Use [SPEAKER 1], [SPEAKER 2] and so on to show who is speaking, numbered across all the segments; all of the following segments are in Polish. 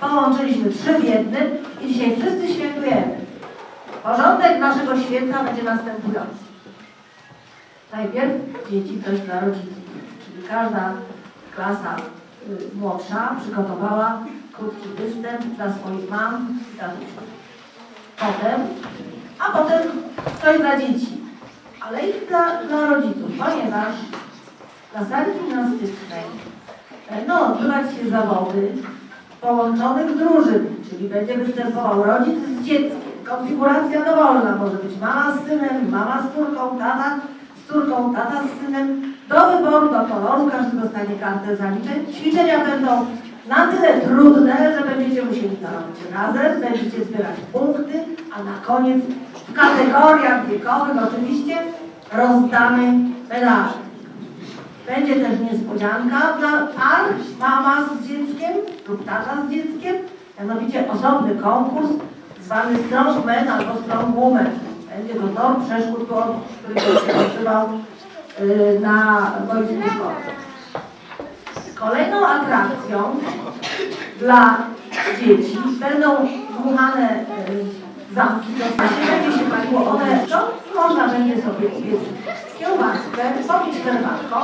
[SPEAKER 1] Połączyliśmy trzy w jednym i dzisiaj wszyscy świętujemy. Porządek naszego święta będzie następujący. Najpierw dzieci coś dla rodziców, czyli każda klasa y, młodsza przygotowała krótki występ dla swoich mam i tatów. Potem, a potem coś dla dzieci, ale i dla, dla rodziców, ponieważ na sali gimnastycznej będą odbywać się zawody połączonych drużyn, czyli będzie występował rodzic z dzieckiem. Konfiguracja dowolna może być mama z synem, mama z córką, tata z córką, tata z synem. Do wyboru, do koloru, każdy dostanie kartę zaliczeń. Ćwiczenia będą na tyle trudne, że będziecie musieli to robić razem, będziecie zbierać punkty, a na koniec w kategoriach wiekowych oczywiście rozdamy medale. Będzie też niespodzianka dla par, mama z tata z dzieckiem, mianowicie osobny konkurs zwany Strongman albo Strongwoman. Będzie to tor przeszkód, który się odbywał y, na boisku szkolnym. Kolejną atrakcją dla dzieci będą dmuchane y, zamki, to znaczy będzie się paliło one i można będzie sobie zjeść kiełbaskę, popić herbatką.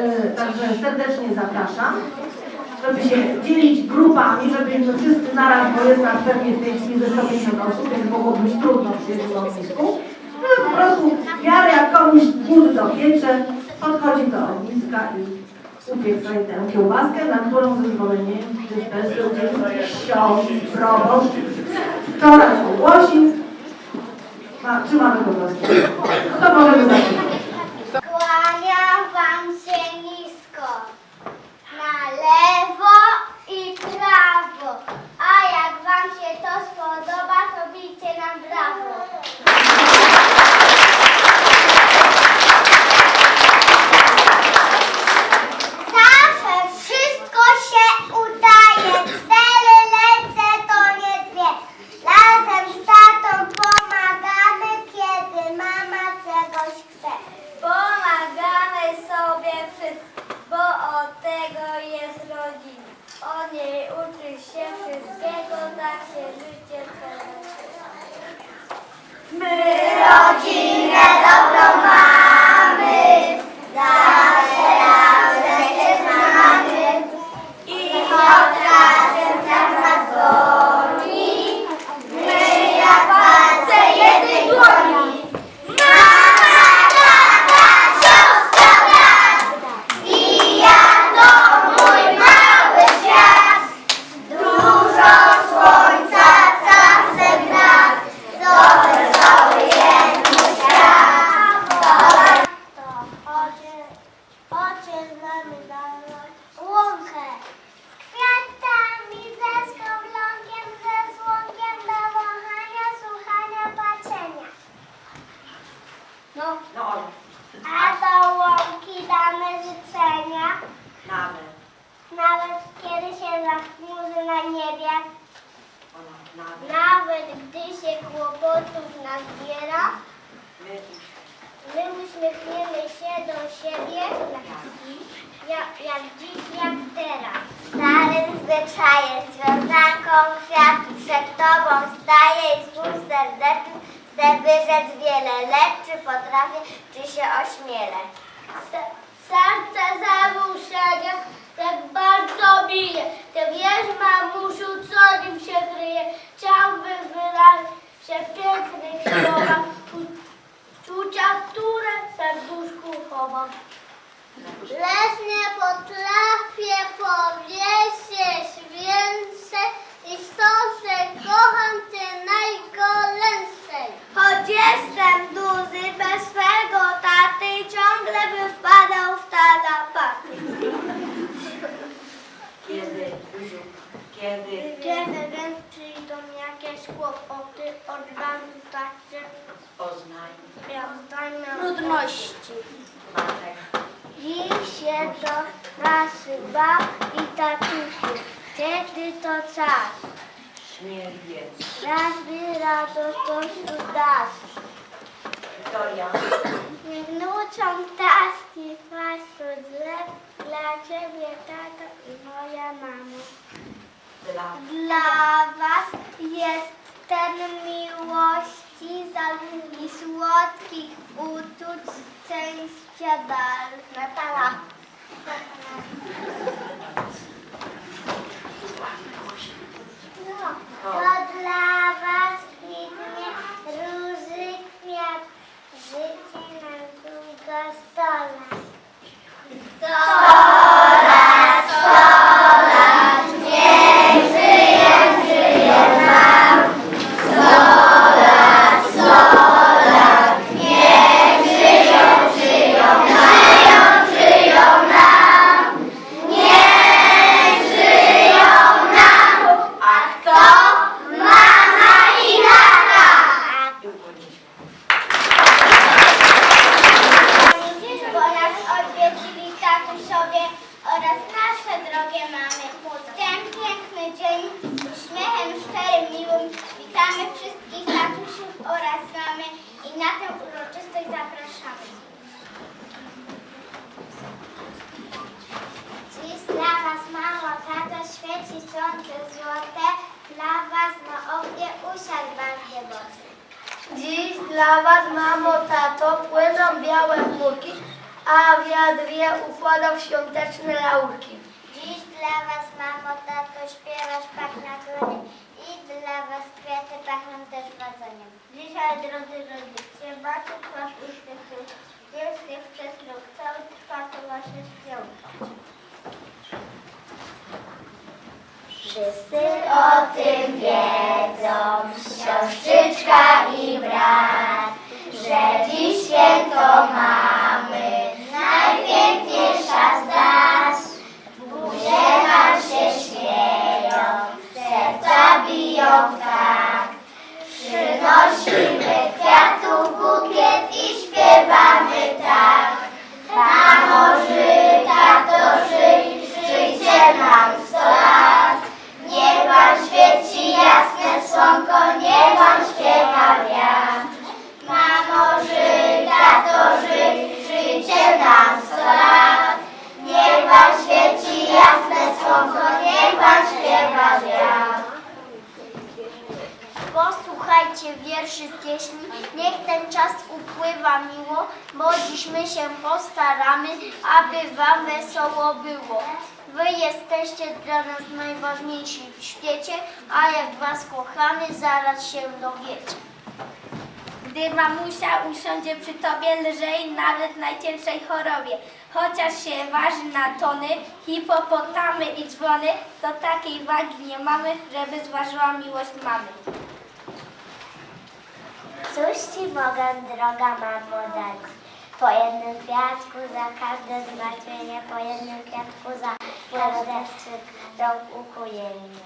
[SPEAKER 1] Y, Także serdecznie zapraszam, żeby się dzielić grupami, żeby nie wszyscy naraz, bo jest nas pewnie w tej chwili ze 150 osób, więc mogło być trudno przy jednym ognisku. Żeby po prostu w miarę jak komuś głód dopiecze, podchodzi do ogniska i sobie tę kiełbaskę, na którą zezwolenie dyspensu udzielił ksiądz, proboszcz. Wczoraj ogłosił. Ma, trzymamy po prostu. No to możemy zaczynać.
[SPEAKER 2] Kłaniam wam się nisko, na lewo i prawo, a jak wam się to spodoba, to bijcie nam brawo. Zawsze wszystko się udaje, cztery lecę to nie dwie. Razem z tatą pomagamy, kiedy mama czegoś chce. Pomagamy sobie wszyscy, bo od tego jest rodzina. Od niej uczy się wszystkiego, tak się życie toczy. My rodzinę dobrą mamy, zawsze razem się znamy i choć razem nas nadzwoni, my jak palce jednej dłoni. Mama, tata, siostra, brat i ja to mój mały świat. Dużo słońca, czasem brak, to wesoły jest mój świat. To oczy, oczy znamy daną łąkę. Z kwiatami, ze skowronkiem, ze słonkiem do wąchania, słuchania, patrzenia. No,
[SPEAKER 1] No,
[SPEAKER 2] a do łąki damy życzenia,
[SPEAKER 1] nawet,
[SPEAKER 2] nawet kiedy się zachmurzy na niebie.
[SPEAKER 1] nawet,
[SPEAKER 2] Nawet gdy się kłopotów nazbiera, my uśmiechniemy się do siebie, jak, jak dziś, jak teraz. Starym zwyczajem, związanką kwiatu przed tobą staje i swój serdeczny chcę wyrzec wiele, lecz czy potrafię, czy się ośmielę. Serce zaburzenia tak bardzo bije. Ty wiesz, mamusiu, co nim się kryje. Chciałbym wyrazić się w pięknych słowach, uczucia, które w serduszku chowam. Lecz nie potrafię powiedzieć do klasy bab i tatusiu, kiedy to czas.
[SPEAKER 1] śmierdziec,
[SPEAKER 2] Razby radość to dasz.
[SPEAKER 1] Wiktoria,
[SPEAKER 2] nucą taski pasu dla ciebie, tato i moja mamo.
[SPEAKER 3] Dla
[SPEAKER 4] Dla was jest ten miłości, zarówni słodkich uczuć, szczęścia dar. Natala. To dla was kwitnie róży kwiat, życie nam długo. Sto Bo nas odwiedzili tatusiowie oraz nasze drogie mamy. W ten piękny dzień z uśmiechem szczerym, miłym witamy wszystkich tatusiów oraz mamy i na tę uroczystość zapraszamy. Dziś dla was mamo, tato świeci słońce złote, dla was na ognie usiadł bardzo mocno.
[SPEAKER 5] Dziś dla was, mamo, tato, płyną białe chmurki, a wiatr je układał świąteczne laurki.
[SPEAKER 4] Dziś dla was, mamo, tato, śpiewa szpak na klonie i dla was kwiaty pachną też wadzoniem. Dzisiaj, drodzy rodzice, baczy twarz uśmiechnięty, jest przez rok cały trwa to wasze świąt. Wszyscy o tym wiedzą, siostrzyczka i brat, że dziś święto mamy, najpiękniejsza z nas. Buzie nam się śmieją, serca biją Posłuchajcie wierszy pieśni, niech ten czas upływa miło, bo dziś my się postaramy, aby wam wesoło było. Wy jesteście dla nas najważniejsi w świecie, a jak was kochamy, zaraz się dowiecie.
[SPEAKER 6] Gdy mamusia usiądzie przy tobie, lżej nawet najcięższej chorobie. Chociaż się waży na tony, hipopotamy i dzwony, to takiej wagi nie mamy, żeby zważyła miłość mamy.
[SPEAKER 4] Cóż ci mogę, droga mamo, dać? Po jednym kwiatku za każde zmartwienie, po jednym kwiatku za każde rąk ukojenie.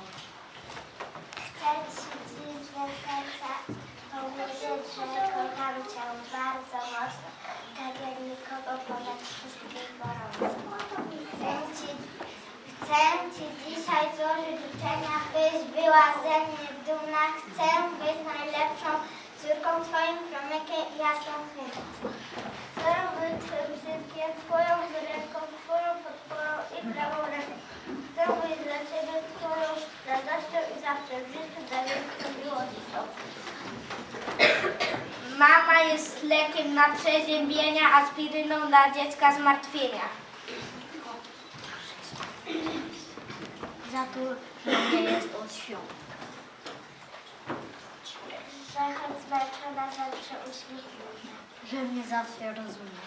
[SPEAKER 4] Chcę ci dziś ze serca powiedzieć, że kocham cię bardzo mocno, tak jak nikogo ponad wszystkich gorąco. Chcę ci, chcę ci dzisiaj złożyć życzenia, byś była ze mnie dumna. Chcę być najlepszą córką twoim promykiem jasną chmurą. Być twym wszystkim, twoją ręką, twoją podporą i prawą ręką. Chcę być dla ciebie twoją radością i zawsze w życiu daję ci miłością.
[SPEAKER 6] Mama jest lekiem na przeziębienia, aspiryną dla dziecka zmartwienia.
[SPEAKER 5] Za to, że nie jest od świąt.
[SPEAKER 4] Że choć zmęczona zawsze uśmiechnięta.
[SPEAKER 5] Że mnie zawsze rozumie.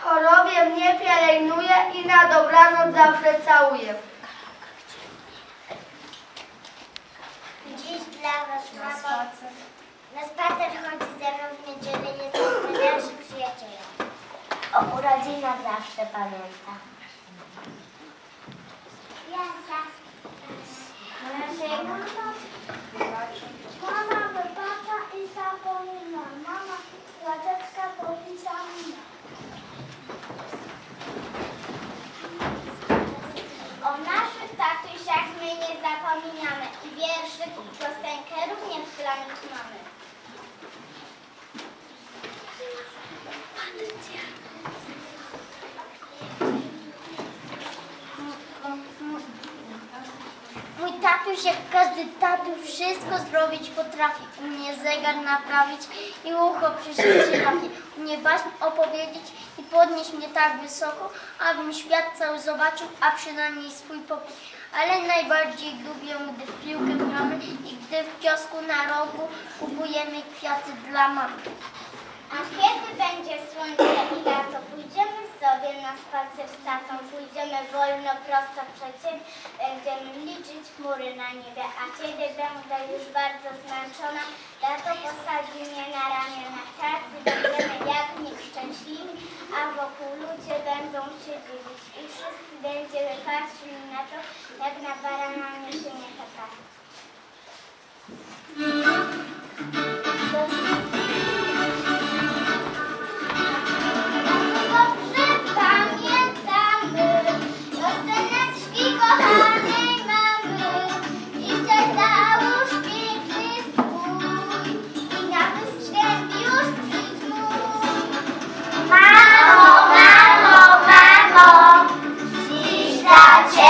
[SPEAKER 5] Chorobie mnie pielęgnuje i na dobranoc zawsze całuje.
[SPEAKER 4] Dziś dla was, mamo, na spacer chodzi ze mną w niedzielę, jest najlepszym przyjacielem. O urodzinach zawsze pamięta. Mama wybacza i zapomina. Mama ładeczka policza mina. O naszych tatusiach my nie zapominamy i wierszyk i piosenkę również dla nich mamy.
[SPEAKER 2] Tatuś jak każdy tatuś wszystko zrobić potrafi. Umie zegar naprawić i ucho przyszyć trafi. Umie baśń opowiedzieć i podnieść mnie tak wysoko, abym świat cały zobaczył, a przynajmniej swój pokój. Ale najbardziej lubię, gdy w piłkę gramy i gdy w kiosku na rogu kupujemy kwiaty dla mamy.
[SPEAKER 4] A kiedy będzie słońce i lato, pójdziemy sobie na spacer z tatą, pójdziemy wolno, prosto przed siebie, będziemy liczyć chmury na niebie, a kiedy będę już bardzo zmęczona, tato posadzi mnie na ramię na tacy, będziemy jak nieszczęśliwi, a wokół ludzie będą się dziwić. I wszyscy będziemy patrzyli na to, jak na barana niesiemy tata.
[SPEAKER 2] Dziś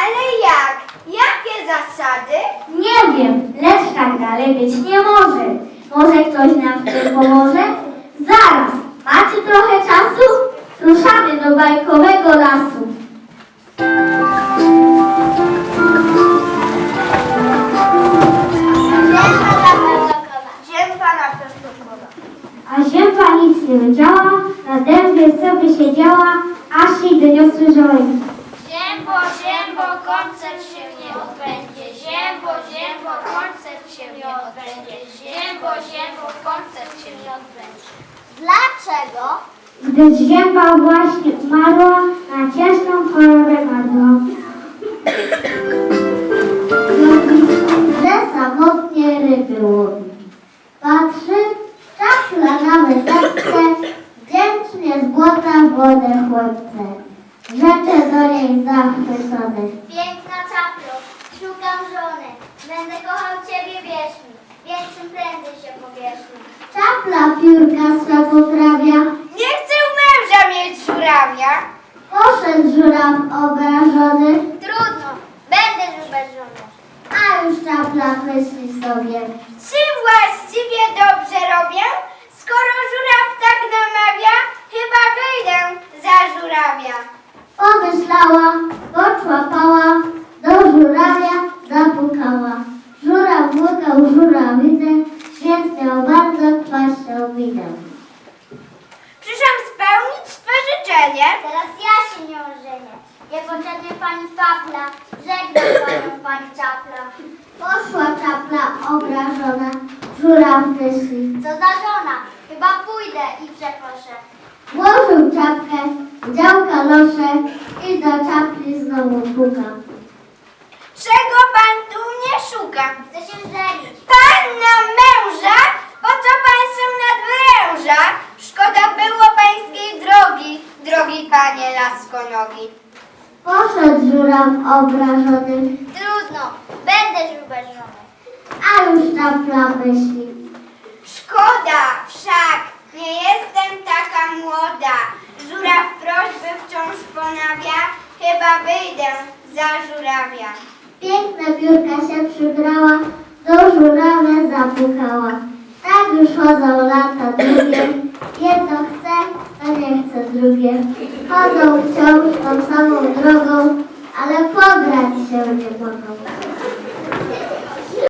[SPEAKER 7] Ale jak? Jakie zasady?
[SPEAKER 2] Nie wiem, lecz tak dalej być nie może. Może ktoś nam w tym pomoże? Zaraz, macie trochę czasu? Ruszamy do bajkowego lasu. A ziemka nic nie wiedziała, na dębie sobie siedziała, aż jej doniosły żołędzie.
[SPEAKER 6] Ziębo, ziębo, koncert się nie odbędzie. Ziębo, ziębo, koncert się nie odbędzie. Ziębo, ziębo, koncert się nie odbędzie.
[SPEAKER 2] Dlaczego?
[SPEAKER 8] Gdy zięba właśnie umarła, na ciężką chorobę madła.
[SPEAKER 2] Że samotnie ryby łowi. Patrzy, czapla na wysepce, wdzięcznie z błota wodę chłopce. Rzecze do niej zachwycone.
[SPEAKER 4] Piękna czaplo, szukam żony, będę kochał Ciebie wiecznie, więc czym prędzej się powierzmy.
[SPEAKER 2] Czapla piórka swe poprawia,
[SPEAKER 7] Nie chcę męża mieć żurawia.
[SPEAKER 2] poszedł żuraw obrażony,
[SPEAKER 4] Trudno, będę już bez żony.
[SPEAKER 2] a już czapla myśli sobie.
[SPEAKER 7] Czy właściwie dobrze robię? Skoro żuraw tak namawia, chyba wyjdę za żurawia.
[SPEAKER 2] Pomyślała, poczłapała, do żurawia zapukała. Żuraw łukał żurawidę, więc miał bardzo kwaśną minę.
[SPEAKER 7] Przyszłam spełnić Twe życzenie.
[SPEAKER 4] Teraz ja się nie ożenię. Niepotrzebnie Pani Czapla, żegnam Panią Pani Czapla.
[SPEAKER 2] Poszła czapla obrażona, żuraw myśli.
[SPEAKER 4] Co za żona, chyba pójdę i przeproszę.
[SPEAKER 2] Włożył czapkę, wziął kalosze i do czapli znowu puka.
[SPEAKER 7] Czego Pan tu mnie szuka?
[SPEAKER 4] Chcę się żenić.
[SPEAKER 7] Pan na męża? Po co Pan się nadwręża? Szkoda było Pańskiej drogi, drogi Panie laskonogi.
[SPEAKER 2] Poszedł żuraw obrażony,
[SPEAKER 4] Trudno, będę bez żony.
[SPEAKER 2] a już czapla myśli.
[SPEAKER 7] Szkoda młoda. Żuraw prośby wciąż ponawia, chyba wyjdę za żurawia.
[SPEAKER 2] Piękna piórka się przybrała, do żurawia zapukała. Tak już chodzą lata długie, jedno chce, a nie chce drugie. Chodzą wciąż tą samą drogą, ale pograć się nie mogą.